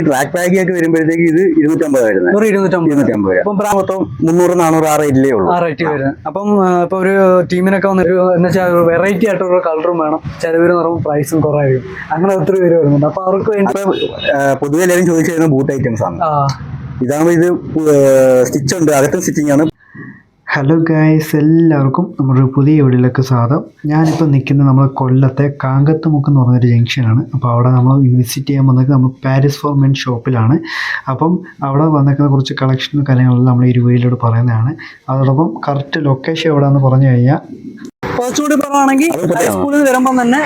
ഈ ട്രാക്ക് പാക്കി ഒക്കെ വരുമ്പോഴത്തേക്ക് ഇത് ഇരുന്നൂറ്റമ്പത് വരുന്നത് ഒരു ഇരുന്നൂറ്റമ്പത്. ഇരുന്നൂറ്റമ്പത് അപ്പം മൊത്തം മുന്നൂറ് നാനൂറ് ആ റേറ്റിലേ ഉള്ളൂ. ആ റേറ്റ് വരുന്നത്. അപ്പം ഇപ്പൊ ഒരു ടീമിനൊക്കെ വന്നൊരു ഒരു എന്ന് വെച്ചാൽ ഒരു വെറൈറ്റി ആയിട്ടുള്ള കളറും വേണം. ചിലവര് പറയുമ്പോൾ പ്രൈസും കുറവായിരിക്കും. അങ്ങനെ ഒത്തിരി പേര് വരുന്നുണ്ട്. അപ്പൊ അവർക്ക് വേണ്ടി പൊതുവെ എല്ലാവരും ചോദിച്ചു ബൂട്ട് ഐറ്റംസ് ആണ്. ഇതാകുമ്പോൾ ഇത് സ്റ്റിച്ച് ഉണ്ട്. അകത്തും സ്റ്റിച്ചിങ് ആണ്. ഹലോ ഗായ്സ് എല്ലാവർക്കും നമ്മുടെ പുതിയ വീഡിയോയിലേക്ക് സ്വാഗതം. ഞാനിപ്പോൾ നിൽക്കുന്നത് നമ്മൾ കൊല്ലത്തെ കാങ്കത്തുമുക്ക് എന്ന് പറഞ്ഞൊരു ജംഗ്ഷനാണ് അപ്പോൾ അവിടെ നമ്മൾ വിസിറ്റ് ചെയ്യാൻ വന്നത് നമ്മൾ പാരീസ് ഫോർ മെൻ ഷോപ്പിലാണ് അപ്പം അവിടെ വന്നേക്കുന്ന കുറച്ച് കളക്ഷനും കാര്യങ്ങളെല്ലാം നമ്മൾ ഈ വീഡിയോയിലൂടെ പറയുന്നതാണ്. അതോടൊപ്പം കറക്റ്റ് ലൊക്കേഷൻ എവിടെയാണെന്ന് പറഞ്ഞു കഴിഞ്ഞാൽ കുറച്ചുകൂടി പറയുകയാണെങ്കിൽ. ഹൈസ്കൂളിൽ നിന്ന് വരുമ്പോൾ തന്നെ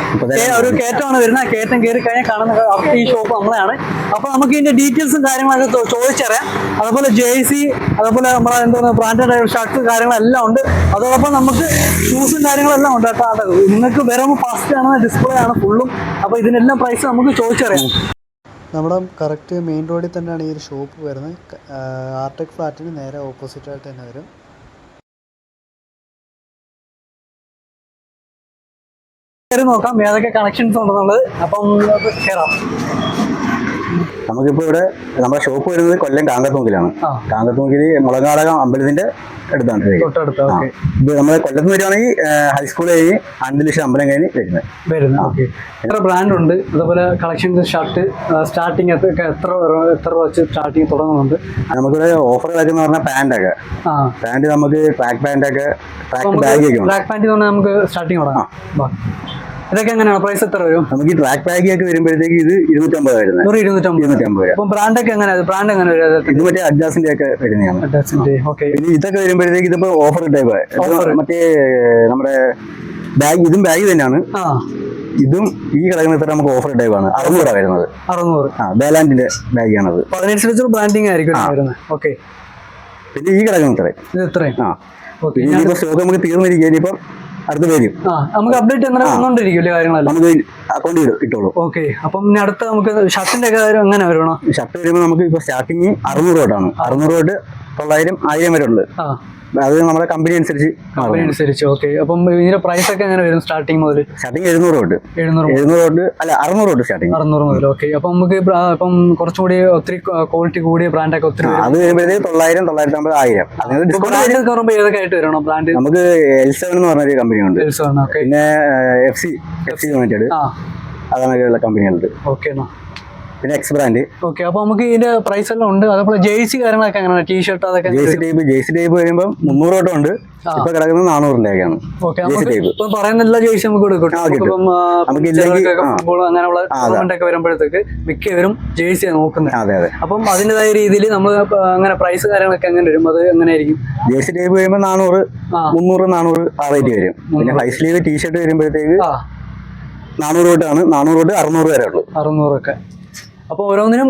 ഒരു കയറ്റമാണ് വരുന്നത്. കേറ്റം കയറ്റം കയറി കഴിഞ്ഞാൽ കാണുന്ന ഈ ഷോപ്പ് നമ്മളെയാണ്. അപ്പൊ നമുക്ക് ഇതിന്റെ ഡീറ്റെയിൽസും കാര്യങ്ങളൊക്കെ ചോദിച്ചറിയാം. അതുപോലെ ജേഴ്സി അതുപോലെ നമ്മളെ എന്താ ബ്രാൻഡഡ് ഷർട്ട് കാര്യങ്ങളെല്ലാം ഉണ്ട്. അതോടൊപ്പം നമുക്ക് ഷൂസും കാര്യങ്ങളെല്ലാം ഉണ്ട് കേട്ടോ. നിങ്ങൾക്ക് വരുമ്പോൾ ഫാസ്റ്റ് ആണ് ഡിസ്പ്ലേ ആണ് ഫുള്ളും അപ്പൊ ഇതിനെല്ലാം പ്രൈസ് നമുക്ക് ചോദിച്ചറിയാം. നമ്മുടെ കറക്റ്റ് മെയിൻ റോഡിൽ തന്നെയാണ് ഈ ഒരു ഷോപ്പ് വരുന്നത്. ആർടെക് ഫ്ലാറ്റിന് നേരെ ഓപ്പോസിറ്റ് ആയിട്ട് തന്നെ വരും. കയറി നോക്കാം. ഏതൊക്കെ കണക്ഷൻസ് ഉണ്ടെന്നുള്ളത്. അപ്പം കയറാം നമുക്കിപ്പോ ഇവിടെ നമ്മുടെ ഷോപ്പ് വരുന്നത് കൊല്ലം കാങ്കത്തുമുക്കിലാണ് കാങ്കത്തുമുക്കിൽ മുളങ്ങാടക അമ്പലത്തിന്റെ അടുത്താണ്. ഇത്. നമ്മുടെ കൊല്ലത്ത് വരുവാണെങ്കിൽ ഹൈസ്കൂൾ കഴിഞ്ഞ് അന്തരീക്ഷ അമ്പലം കഴിഞ്ഞ് വരുന്നത്. വരുന്നത്. എത്ര ബ്രാൻഡ് ഉണ്ട്? അതുപോലെ കളക്ഷൻസ് ഷർട്ട് സ്റ്റാർട്ടിങ് എത്ര എത്ര വെച്ച് സ്റ്റാർട്ടിങ് തുടങ്ങുന്നുണ്ട്? നമുക്കിവിടെ ഓഫറുകളൊക്കെ എന്ന് പറഞ്ഞാൽ പാന്റൊക്കെ ആ. പാന്റ് നമുക്ക് ട്രാക്ക് പാന്റൊക്കെ ട്രാക്ക് ബാഗ് ഒക്കെ ഉണ്ട്. പാന്റ് നമുക്ക് സ്റ്റാർട്ടിങ് തുടങ്ങാം. ഇതൊക്കെ എങ്ങനെയാണ്? പ്രൈസ് എത്ര വരും? നമുക്ക് ഈ ട്രാക്ക് ബാഗ് ഒക്കെ വരുമ്പോഴത്തേക്ക് ഇത് ഇരുന്നൂറ്റമ്പത് വരുന്നത്. ഒരു ഇരുന്നൂറ്റമ്പത് ഇരുന്നൂറ്റമ്പത് അപ്പം ബ്രാൻഡൊക്കെ എങ്ങനെയാണ് ബ്രാൻഡ് എങ്ങനെ വരും? ഇത് മറ്റേ അഡ്ജാസിന്റെ ഒക്കെ വരുന്നതാണ്. ഓക്കെ പിന്നെ ഇതൊക്കെ വരുമ്പോഴത്തേക്ക് ഇതിപ്പോ ഓഫർ ടൈപ്പ്. മറ്റേ നമ്മുടെ ബാഗ് ഇതും ബാഗ് തന്നെയാണ്. ഇതും ഈ കിടക്കുന്ന നമുക്ക് ഓഫർ ടൈപ്പ് ആണ്. അറുന്നൂറാണ് വരുന്നത്. അറുന്നൂറ്. ആ ബേലാൻഡിന്റെ ബാഗാണത് പതിനെട്ട് ലക്ഷം ബ്രാൻഡിങ് ആയിരിക്കും ഓക്കെ പിന്നെ ഈ കിടക്കുന്ന ഇത്രയും. ഇത് ഇത്രയും. ആ. സ്റ്റോക്ക് നമുക്ക് തീർന്നിരിക്കുക ഇനിയിപ്പം അടുത്ത് പേര്. നമുക്ക് അപ്ഡേറ്റ് അങ്ങനെ വന്നോണ്ടിരിക്കും കാര്യങ്ങളെല്ലാം? നമുക്ക് അക്കൗണ്ട് കിട്ടുള്ളൂ ഓക്കെ അപ്പം ഇനി അടുത്ത നമുക്ക് ഷർട്ടിന്റെ ഒക്കെ കാര്യം എങ്ങനെ വരണം? ഷർട്ട് വരുമ്പോൾ നമുക്ക് ഇപ്പൊ സ്റ്റാർട്ടിങ് അറുന്നൂറ് തൊട്ടാണ് അറുന്നൂറ് തൊട്ട് തൊള്ളായിരം ആയിരം വരെ ഉള്ളത് ആ. അത് നമ്മുടെ കമ്പനി അനുസരിച്ച്. കമ്പനി അനുസരിച്ച് ഓക്കെ അപ്പം ഇതിന്റെ പ്രൈസ് ഒക്കെ എങ്ങനെ വരും സ്റ്റാർട്ടിങ് മുതൽ സ്റ്റാർട്ടിങ് എഴുന്നൂറ് തൊട്ട്. എഴുന്നൂറ് എഴുന്നൂറ് തൊട്ട് അല്ല അറുന്നൂറ് തൊട്ട് സ്റ്റാർട്ടിങ് അറുന്നൂറ് മുതൽ ഓക്കെ അപ്പം നമുക്ക് ഇപ്പം കുറച്ചുകൂടി ഒത്തിരി ക്വാളിറ്റി കൂടിയ ബ്രാൻഡ് ഒക്കെ ഒത്തിരി അത് വരുമ്പോഴത്തേക്ക് തൊള്ളായിരം തൊള്ളായിരത്തി അമ്പത് ആയിരം ഡിസ്കൗണ്ട് ഏതൊക്കെ ആയിട്ട് വരണം ബ്രാൻഡ് നമുക്ക് എൽ സെവൻ എന്ന് പറഞ്ഞൊരു കമ്പനി ഉണ്ട്. ഓക്കെ പിന്നെ F C F C United അങ്ങനെയൊക്കെയുള്ള കമ്പനികളുണ്ട് ഓക്കെ എന്നാ. പിന്നെ എക്സ് ബ്രാൻഡ് ഓക്കെ അപ്പൊ നമുക്ക് ഇതിന്റെ പ്രൈസ് എല്ലാം ഉണ്ട്. അതേപോലെ ജേഴ്സി കാര്യങ്ങളൊക്കെ എങ്ങനെയാണ്? ടീ ഷർട്ട് അതൊക്കെ ജേഴ്സി ടൈപ്പ് ജേഴ്സി ടൈപ്പ് വരുമ്പോൾ മുന്നൂറ് തൊട്ട് ഉണ്ട്. ഇപ്പൊ കിടക്കുന്നത് ഓക്കെ ജേഴ്സി ടൈപ്പ് ഇപ്പം പറയുന്ന എല്ലാ ജേഴ്സി നമുക്ക് കൊടുക്കും നമുക്ക്. ഫുട്ബോൾ അങ്ങനെയുള്ള. ടൂർണമെന്റ് ഒക്കെ വരുമ്പോഴത്തേക്ക് മിക്കവരും ജേഴ്സി നോക്കുന്നത്. അതെ അതെ. അപ്പം അതിന്റെതായ രീതിയിൽ നമ്മൾ അങ്ങനെ പ്രൈസ് കാര്യങ്ങളൊക്കെ എങ്ങനെ വരും? അത് എങ്ങനെയായിരിക്കും ജേഴ്സി ടൈപ്പ് വരുമ്പോൾ നാനൂറ് മുന്നൂറ് നാനൂറ് ആ റേറ്റ് വരും. പിന്നെ ഹൈ സ്ലീവ് ടീ ഷർട്ട് വരുമ്പോഴത്തേക്ക് നാനൂറ് തൊട്ടാണ്. നാനൂറ് തൊട്ട് അറുന്നൂറ് വരെ ഉള്ളൂ. അറുന്നൂറൊക്കെ. അപ്പൊ ഓരോന്നിനും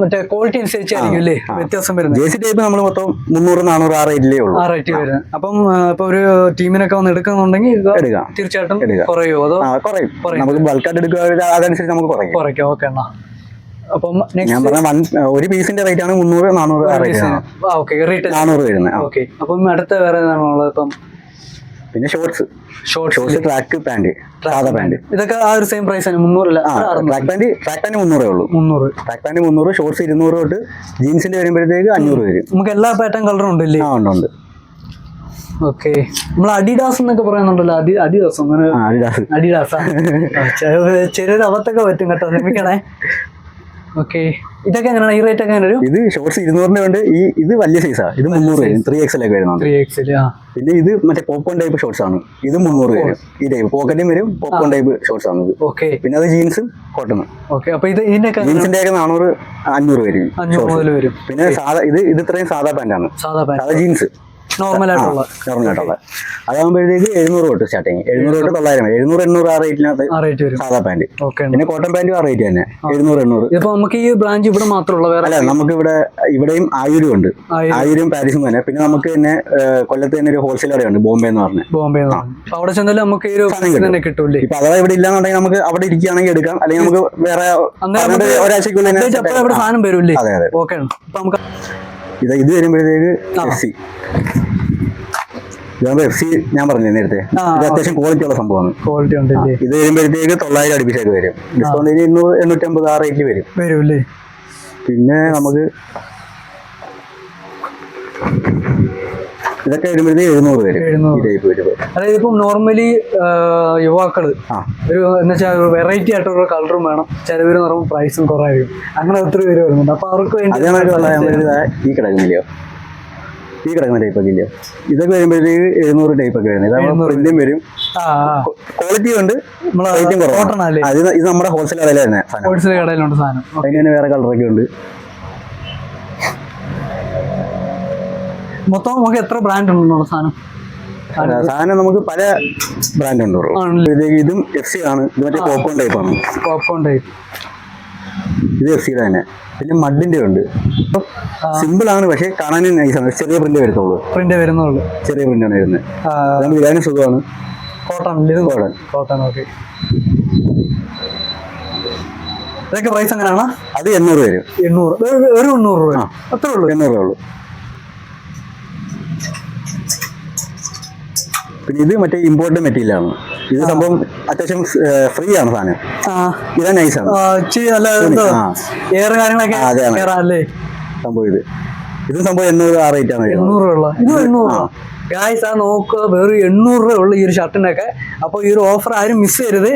മറ്റേ ക്വാളിറ്റി അനുസരിച്ചായിരിക്കും അല്ലേ വ്യത്യാസം വരുന്നത്? ജേഴ്സി ടൈപ്പ് നമ്മൾ മൊത്തം മുന്നൂറ് നാനൂറ് ആ ഇല്ലേ ഉള്ളൂ ആ റേറ്റ് വരുന്നത് അപ്പം ഇപ്പൊ ഒരു ടീമിനൊക്കെ വന്ന് എടുക്കുന്നുണ്ടെങ്കിൽ എടുക്കാം. തീർച്ചയായിട്ടും. കുറയോ. അതോ കുറയും. നമുക്ക് ബൾക്കായിട്ട് എടുക്കുക അതനുസരിച്ച് നമുക്ക് കുറയും. കുറയ്ക്കും. ഓക്കെ എന്നാ. അപ്പം ഞാൻ പറഞ്ഞ വൺ ഒരു പീസിന്റെ റേറ്റ് ആണ് മുന്നൂറ് നാനൂറ് നാനൂറ് വരുന്നത്. ഓക്കെ അപ്പം അടുത്ത വേറെ ഇപ്പം പിന്നെ shorts shorts shorts track pant സാധാ പാന്റ് ഇതൊക്കെ ആ ഒരു സെയിം പ്രൈസ് ആണ് മുന്നൂറല്ല ആ ട്രാക്ക് പാന്റ് ട്രാക്ക് പാന്റ് മുന്നൂറേ ഉള്ളൂ. മുന്നൂറ്. ട്രാക്ക് പാന്റ് മുന്നൂറ് ഷോർട്സ് ഇരുന്നൂറ് തൊട്ട് ജീൻസിന്റെ വരുമ്പോഴത്തേക്ക് അഞ്ഞൂറ് വരും. നമുക്ക് എല്ലാ പാറ്റേൺ കളറും ഉണ്ടല്ലേ ആ ഉണ്ട് ഉണ്ട്. ഓക്കെ നമ്മൾ അഡിഡാസ് എന്നൊക്കെ പറയുന്നുണ്ടല്ലോ അഡി അഡിഡാസ് അങ്ങനെ അഡിഡാസ് അഡിഡാസ് ചെറിയൊരു അവത്തൊക്കെ പറ്റും കേട്ടോ ക്ഷമിക്കണേ ഓക്കെ. ഇതൊക്കെ എങ്ങനെയാണ്? ഈ റേറ്റ് ഒക്കെ ഒരു ഇത് ഷോർട്സ് ഇരുന്നൂറിന്റെ ഉണ്ട്. ഈ ഇത് വലിയ സൈസാ ഇത് മുന്നൂറ് വരും. ത്രീ എക്സൽ ഒക്കെ വരുന്നത്. ത്രീ എക്സിൽ പിന്നെ ഇത് മറ്റേ പോപ്കോൺ ടൈപ്പ് ഷോർട്സ് ആണ്. ഇത് മുന്നൂറ് വരും. ഈ ടൈപ്പ് പോക്കറ്റും വരും പോപ്കോൺ ടൈപ്പ് ഷോർട്സ് ആണ് ഓക്കെ. പിന്നെ അത് ജീൻസും കോട്ടണും ഓക്കെ. അപ്പൊ ഇത് ഇതിന്റെ ജീൻസിന്റെ ഒക്കെ നാനൂറ് അഞ്ഞൂറ് വരും. വരും. പിന്നെ സാധാ ഇത് ഇത് ഇത്രയും സാധാ പാന്റ് ആണ്. സാധാ ജീൻസ് നോർമൽ ആയിട്ടുള്ള. നോർമലായിട്ടുള്ള അതാകുമ്പോഴത്തേക്ക് എഴുന്നൂറ് തൊട്ട് സ്റ്റാർട്ടിങ് എഴുന്നൂറ് തൊട്ട് തൊള്ളായിരം. എഴുന്നൂറ് എണ്ണൂറ് ആ റേറ്റിനകത്ത് ആ റേറ്റ് വരും. സാധാ പാന്റ് ഓക്കെ പിന്നെ കോട്ടൺ പാന്റും ആ റേറ്റ് തന്നെ. എഴുന്നൂറ് എണ്ണൂറ്. ഇപ്പൊ നമുക്ക് ഈ ബ്രാഞ്ച് ഇവിടെ മാത്രമുള്ള വേറെ അല്ല നമുക്ക് ഇവിടെ ഇവിടെയും ആയൂരും ഉണ്ട്. ആയൂര്. പാരീസും തന്നെ. പിന്നെ നമുക്ക് തന്നെ കൊല്ലത്ത് തന്നെ ഒരു ഹോൾസെയിൽ കടയുണ്ട് ബോംബെ എന്ന് പറഞ്ഞു. ബോംബെ അവിടെ ചെന്നാലും നമുക്ക് ഈ ഒരു തന്നെ കിട്ടൂല്ലേ? ഇപ്പൊ അഥവാ ഇവിടെ ഇല്ലാന്നുണ്ടെങ്കിൽ നമുക്ക് അവിടെ ഇരിക്കുകയാണെങ്കിൽ എടുക്കാം. അല്ലെങ്കിൽ നമുക്ക് വേറെ ഒരാഴ്ചക്കുള്ളിൽ സാധനം വരൂല്ലേ? അതെ അതെ. ഓക്കെ നമുക്ക് ഇത് ഇത് വരുമ്പോഴത്തേക്ക്. എഫ് സി ഇതാകുമ്പോ എഫ് സി ഞാൻ പറഞ്ഞു നേരത്തെ? ഇത് അത്യാവശ്യം ക്വാളിറ്റി ഉള്ള സംഭവമാണ്. ക്വാളിറ്റി ഉണ്ട് ഇത് വരുമ്പോഴത്തേക്ക് തൊള്ളായിരം അടുപ്പിച്ചായിട്ട് വരും. ഡിസ്കൗണ്ട് എണ്ണൂറ് എണ്ണൂറ്റമ്പത് ആ റേറ്റിൽ വരും. വരൂല്ലേ? പിന്നെ നമുക്ക് ഇതൊക്കെ വരുമ്പോഴത്തേക്ക് എഴുന്നൂറ്. ഈ ടൈപ്പ് വരുമ്പോൾ. അതായത് ഇപ്പം നോർമലി യുവാക്കൾ ആ. ഒരു എന്ന് വെച്ചാൽ ഒരു വെറൈറ്റി ആയിട്ടുള്ള കളറും വേണം. ചിലവര് പറയുമ്പോൾ പ്രൈസും കുറവായിരിക്കും. അങ്ങനെ ഒത്തിരി പേര് വരുന്നുണ്ട്. അപ്പൊ അവർക്ക് വേണ്ടി ഈ കിടക്കുന്നില്ലയോ? ഈ കിടക്കുന്ന ടൈപ്പ് ഒക്കെ ഇല്ല ഇതൊക്കെ വരുമ്പോഴത്തേക്ക് എഴുന്നൂറ് ടൈപ്പ് ഒക്കെ വരുന്നത്. ഇതാകുമ്പോൾ പ്രിന്റും വരും. ക്വാളിറ്റി ഉണ്ട് റേറ്റും കുറവാണ്. ഇത് നമ്മുടെ ഹോൾസെയിൽ കടയിലാണ് ഹോൾസെയിൽ കടയിലുണ്ട് സാധനം. അതിന് തന്നെ വേറെ കളറൊക്കെ ഉണ്ട്. മൊത്തം നമുക്ക് എത്ര ബ്രാൻഡ് ഉണ്ടെന്നുള്ള സാധനം? സാധനം നമുക്ക് പല ബ്രാൻഡ് ഉണ്ടല്ലോ ഇതും എഫ് സി ആണ്. ഇത് മറ്റേ പോപ്കോൺ ടൈപ്പ് ആണ്. പോപ്കോൺ ടൈപ്പ് ഇത് എഫ് സിയുടെ തന്നെ. പിന്നെ മഡിന്റെ ഉണ്ട്. സിമ്പിൾ ആണ് പക്ഷെ നൈസ് ആണ്. ചെറിയ പ്രിന്റ് വരുത്തുള്ളൂ. പ്രിന്റ് വരുന്നുള്ളൂ. ചെറിയ പ്രിന്റ് ആണ് വരുന്നത്. നമുക്ക് ഇതാനും സുഖമാണ്. കോട്ടൺ ഇത് Cotton. കോട്ടൺ ഓക്കെ ഇതൊക്കെ പ്രൈസ് എങ്ങനെയാണ്? അത് എണ്ണൂറ് വരും. എണ്ണൂറ്. ഒരു എണ്ണൂറ് രൂപ അത്രേ ഉള്ളൂ. എണ്ണൂറ് ഉള്ളൂ. പിന്നെ ഇത് മറ്റേ ഇമ്പോർട്ട് മെറ്റീരിയൽ ആണ്. ഇത് സംഭവം അത്യാവശ്യം ഫ്രീ ആണ് സാധനം. ഇത് നൈസ് ആണ്. സംഭവം ഇത്. ഇത് സംഭവം എണ്ണൂറ് ആ റേറ്റ് ആണ് ഗായ്സ് ആ നോക്കുക വെറും എണ്ണൂറ് രൂപ ഉള്ളു ഈ ഒരു ഷർട്ടിനൊക്കെ. അപ്പോൾ ഈ ഒരു ഓഫർ ആരും മിസ് ചെയ്യരുത്.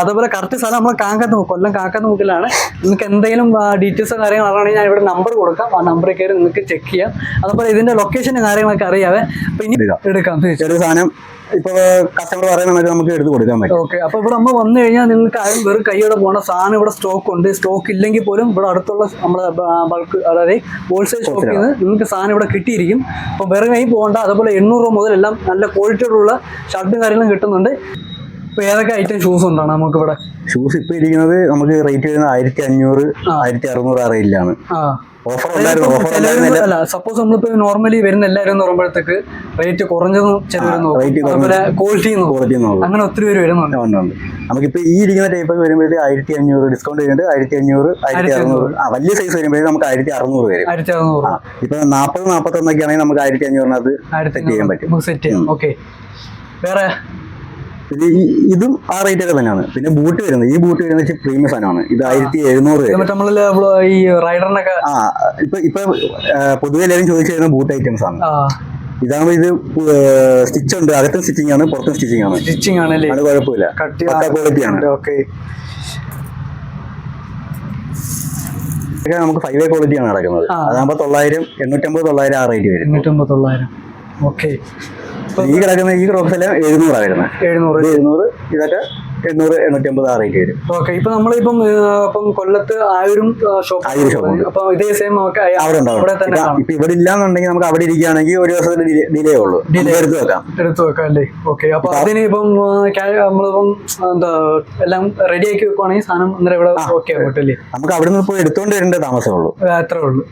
അതേപോലെ കറക്റ്റ് സ്ഥലം നമ്മൾ കാക്കത്ത് നോക്കും. കൊല്ലം കാക്കത്ത് മുക്കിലാണ് നിങ്ങൾക്ക് എന്തെങ്കിലും ഡീറ്റെയിൽസോ കാര്യങ്ങൾ അറിയണമെങ്കിൽ ഞാൻ ഇവിടെ നമ്പർ കൊടുക്കാം. ആ നമ്പറിൽ കയറി നിങ്ങൾക്ക് ചെക്ക് ചെയ്യാം. അതുപോലെ ഇതിന്റെ ലൊക്കേഷനും കാര്യങ്ങളൊക്കെ അറിയാവേ. അപ്പം ഇനി. എടുക്കാം. ചെറിയ സാധനം. ഇപ്പൊ കസ്റ്റമർ പറയുന്ന നമുക്ക് എടുത്തു കൊടുക്കാൻ പറ്റും. ഓക്കെ അപ്പൊ ഇവിടെ നമ്മൾ വന്നു കഴിഞ്ഞാൽ നിങ്ങൾക്ക് ആരും വെറും കൈയോടെ പോകണ സാധനം ഇവിടെ സ്റ്റോക്ക് ഉണ്ട്. സ്റ്റോക്ക് ഇല്ലെങ്കിൽ പോലും ഇവിടെ അടുത്തുള്ള നമ്മുടെ ബൾക്ക് അതായത് ഹോൾസെയിൽ ഷോപ്പിൽ നിന്ന് നിങ്ങൾക്ക് സാധനം ഇവിടെ കിട്ടിയിരിക്കും. അപ്പോൾ വെറും കൈ പോകണ്ട. അതുപോലെ എണ്ണൂറ് രൂപ മുതൽ എല്ലാം നല്ല ക്വാളിറ്റിയോടുള്ള ഷർട്ടും കാര്യങ്ങളും കിട്ടുന്നുണ്ട്. ഇപ്പോൾ ഏതൊക്കെ ഐറ്റം ഷൂസ് ഉണ്ടാണ് നമുക്ക് ഇവിടെ ഷൂസ് ഇപ്പൊ ഇരിക്കുന്നത് നമുക്ക് റേറ്റ് വരുന്നത് ആയിരത്തി അഞ്ഞൂറ് ആയിരത്തി അറുന്നൂറ് ആ. റേറ്റിലാണ് ഓഫർ അല്ല സപ്പോസ് നമ്മളിപ്പോ നോർമലി വരുന്ന എല്ലാവരും എന്ന് പറയുമ്പോഴത്തേക്ക് റേറ്റ് കുറഞ്ഞതും ക്വാളിറ്റി അങ്ങനെ ഒത്തിരി പേര് വരുന്നുണ്ട്. നമുക്കിപ്പോ ഈ ഇരിക്കുന്ന ടൈപ്പ് വരുമ്പോഴത്തേക്ക് ആയിരത്തി അഞ്ഞൂറ് ഡിസ്കൗണ്ട് വരുന്നുണ്ട് ആയിരത്തി അഞ്ഞൂറ് ആയിരത്തി അറുന്നൂറ് വലിയ സൈസ് വരുമ്പോഴത്തേക്ക് നമുക്ക് ആയിരത്തി അറുന്നൂറ് വരും. ആയിരത്തി അറുന്നൂറ് ഇപ്പൊ നാപ്പത് നാപ്പത്തൊന്നൊക്കെ ആണെങ്കിൽ നമുക്ക് ആയിരത്തി അഞ്ഞൂറിനകത്ത് സെറ്റ് ചെയ്യാൻ പറ്റും. സെറ്റ് ചെയ്യാം. ഓക്കെ വേറെ? പിന്നെ ഇതും ആ റേറ്റ് ഒക്കെ തന്നെയാണ്. പിന്നെ ബൂട്ട് വരുന്നത്. ഈ ബൂട്ട് വരുന്നത് പ്രീമിയം സാധനമാണ്. ഇത് ആയിരത്തി എഴുന്നൂറ് ഈ റൈഡറിനൊക്കെ ആ ഇപ്പൊ ഇപ്പൊ പൊതുവെ എല്ലാവരും ചോദിച്ചു വരുന്ന ബൂട്ട് ഐറ്റംസ് ആണ്. ഇതാകുമ്പോ ഇത് സ്റ്റിച്ച് ഉണ്ട്. അകത്തും സ്റ്റിച്ചിങ് ആണ് പുറത്തും സ്റ്റിച്ചിങ് ആണ്. സ്റ്റിച്ചിങ് ആണ് അത് കുഴപ്പമില്ല. ക്വാളിറ്റി ആണ്. ഇതൊക്കെ നമുക്ക് ഫൈവ് എ ക്വാളിറ്റി ആണ് നടക്കുന്നത്. അതാകുമ്പോൾ തൊള്ളായിരം എണ്ണൂറ്റമ്പത് തൊള്ളായിരം ആ റേറ്റ് വരും. എണ്ണൂറ്റമ്പത് തൊള്ളായിരം. ഓക്കെ ഈ കിടക്കുന്ന ഈ ക്രോപ്സ് എല്ലാം എഴുന്നൂറാണ് വരുന്നത് എഴുന്നൂറ്. എഴുന്നൂറ് ഇതൊക്കെ എണ്ണൂറ് എണ്ണൂറ്റമ്പത് ആ റേറ്റ് വരും. ഓക്കെ ഇപ്പൊ നമ്മളിപ്പം അപ്പം കൊല്ലത്ത് ആയൂരും ഷോപ്പ് ആയൂര് ഉണ്ട്. അപ്പൊ ഇതേ സെയിം അവിടെ ഉണ്ടാവും. ഇപ്പൊ- ഇവിടെ ഇല്ലാന്നുണ്ടെങ്കിൽ നമുക്ക് അവിടെ ഇരിക്കുകയാണെങ്കിൽ ഒരു ദിവസത്തിന് ഡിലേ ഉള്ളൂ. ഡിലേ. എടുത്ത് വെക്കാം. എടുത്തു വെക്കാം അല്ലേ? ഓക്കെ അപ്പൊ അതിന് ഇപ്പം നമ്മളിപ്പം എന്താ എല്ലാം റെഡി ആക്കി വെക്കുവാണെങ്കിൽ സാധനം അന്നേരം ഇവിടെ ഓക്കെ ആവട്ടല്ലേ നമുക്ക് അവിടെ നിന്ന് പോയി എടുത്തുകൊണ്ട് വരേണ്ട താമസമുള്ളൂ അത്രേ ഉള്ളൂ.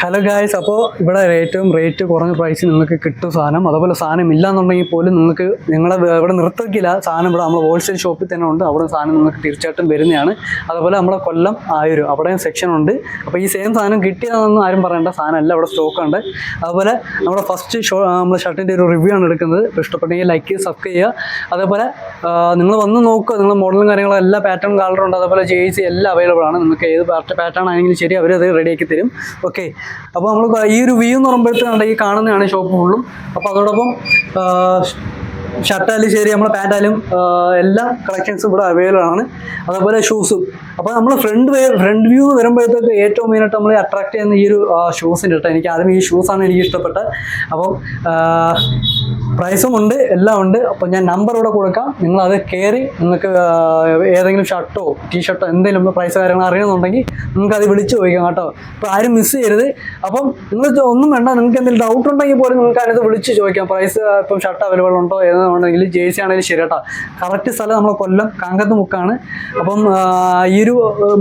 ഹലോ ഗായ്സ് അപ്പോൾ ഇവിടെ ഏറ്റവും റേറ്റ് കുറഞ്ഞ പ്രൈസിൽ നിങ്ങൾക്ക് കിട്ടും സാധനം. അതുപോലെ സാധനം ഇല്ലാന്നുണ്ടെങ്കിൽ പോലും നിങ്ങൾക്ക് നിങ്ങളെ ഇവിടെ നിർത്തിക്കില്ല. സാധനം ഇവിടെ നമ്മുടെ ഹോൾസെയിൽ ഷോപ്പിൽ തന്നെ ഉണ്ട്. അവിടെ സാധനം നിങ്ങൾക്ക് തീർച്ചയായിട്ടും വരുന്നതാണ്. അതുപോലെ നമ്മുടെ കൊല്ലം ആയൂരും അവിടെയും സെക്ഷൻ ഉണ്ട്. അപ്പോൾ ഈ സെയിം സാധനം കിട്ടിയതാണെന്ന് ആരും പറയേണ്ട. സാധനം അല്ല അവിടെ സ്റ്റോക്ക് ഉണ്ട്. അതുപോലെ നമ്മുടെ ഫസ്റ്റ് ഷോ നമ്മുടെ ഷർട്ടിന്റെ ഒരു റിവ്യൂ ആണ് എടുക്കുന്നത്. അപ്പോൾ ഇഷ്ടപ്പെട്ടെങ്കിൽ ലൈക്ക് ചെയ്യുക സബ്സ്ക്രൈബ് ചെയ്യുക. അതേപോലെ നിങ്ങൾ വന്ന് നോക്കുക. നിങ്ങൾ മോഡലും കാര്യങ്ങളും എല്ലാ പാറ്റേൺ കളറും ഉണ്ട്. അതുപോലെ ജേഴ്സി എല്ലാം അവൈലബിൾ ആണ്. നിങ്ങൾക്ക് ഏത് പാറ്റേൺ ആണെങ്കിലും ശരി അവർ അത് റെഡിയാക്കി തരും. ഓക്കെ അപ്പോൾ നമ്മൾ ഈ ഒരു വ്യൂ എന്ന് പറയുമ്പോഴത്തേക്കും ഈ കാണുന്നതാണ് ഷോപ്പ് ഫുള്ളും അപ്പോൾ അതോടൊപ്പം ഷർട്ടായാലും ശരി നമ്മുടെ പാന്റായാലും എല്ലാ കളക്ഷൻസും ഇവിടെ അവൈലബിൾ ആണ്. അതേപോലെ ഷൂസും അപ്പോൾ നമ്മൾ ഫ്രണ്ട് ഫ്രണ്ട് വ്യൂ വരുമ്പോഴത്തേക്ക് ഏറ്റവും മെയിനായിട്ട് നമ്മൾ അട്രാക്ട് ചെയ്യുന്ന ഈ ഒരു ഷൂസിന്റെ കേട്ടോ. എനിക്ക് ആദ്യം ഈ ഷൂസാണ് എനിക്ക് ഇഷ്ടപ്പെട്ടത്. അപ്പം പ്രൈസും ഉണ്ട് എല്ലാം ഉണ്ട്. അപ്പോൾ ഞാൻ നമ്പർ ഇവിടെ കൊടുക്കാം. നിങ്ങൾ അത് കയറി നിങ്ങൾക്ക് ഏതെങ്കിലും ഷർട്ടോ ടീഷർട്ടോ എന്തെങ്കിലും പ്രൈസ് കാര്യങ്ങൾ അറിയണമെന്നുണ്ടെങ്കിൽ നിങ്ങൾക്ക് അത് വിളിച്ച് ചോദിക്കാം കേട്ടോ. അപ്പോൾ ആരും മിസ് ചെയ്യരുത്. അപ്പം നിങ്ങൾ ഒന്നും വേണ്ട നിങ്ങൾക്ക് എന്തെങ്കിലും ഡൗട്ട് ഉണ്ടെങ്കിൽ പോലും നിങ്ങൾക്ക് അതിനകത്ത് വിളിച്ച് ചോദിക്കാം. പ്രൈസ് ഇപ്പം ഷർട്ട് അവൈലബിൾ ഉണ്ടോ ഏതാണെന്നുണ്ടെങ്കിൽ ജേഴ്സി ആണെങ്കിലും ശരി കേട്ടോ. കറക്റ്റ് സ്ഥലം നമ്മൾ കൊല്ലം കാങ്കത്ത് മുക്കാണ് അപ്പം ഈ ഒരു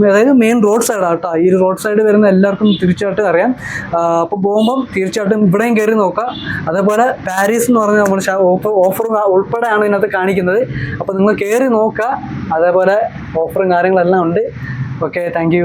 അതായത് മെയിൻ റോഡ് സൈഡാണ് കേട്ടോ. ഈ ഒരു റോഡ് സൈഡ് വരുന്ന എല്ലാവർക്കും തീർച്ചയായിട്ടും അറിയാം അപ്പോൾ പോകുമ്പം തീർച്ചയായിട്ടും ഇവിടെയും കയറി നോക്കാം. അതേപോലെ പാരീസ് എന്ന് പറഞ്ഞ നമ്മൾ ഓഫർ ഉൾപ്പെടെയാണ് ഇതിനകത്ത് കാണിക്കുന്നത്. അപ്പോൾ നിങ്ങൾ കയറി നോക്കുക. അതേപോലെ ഓഫറും കാര്യങ്ങളെല്ലാം ഉണ്ട്. Okay thank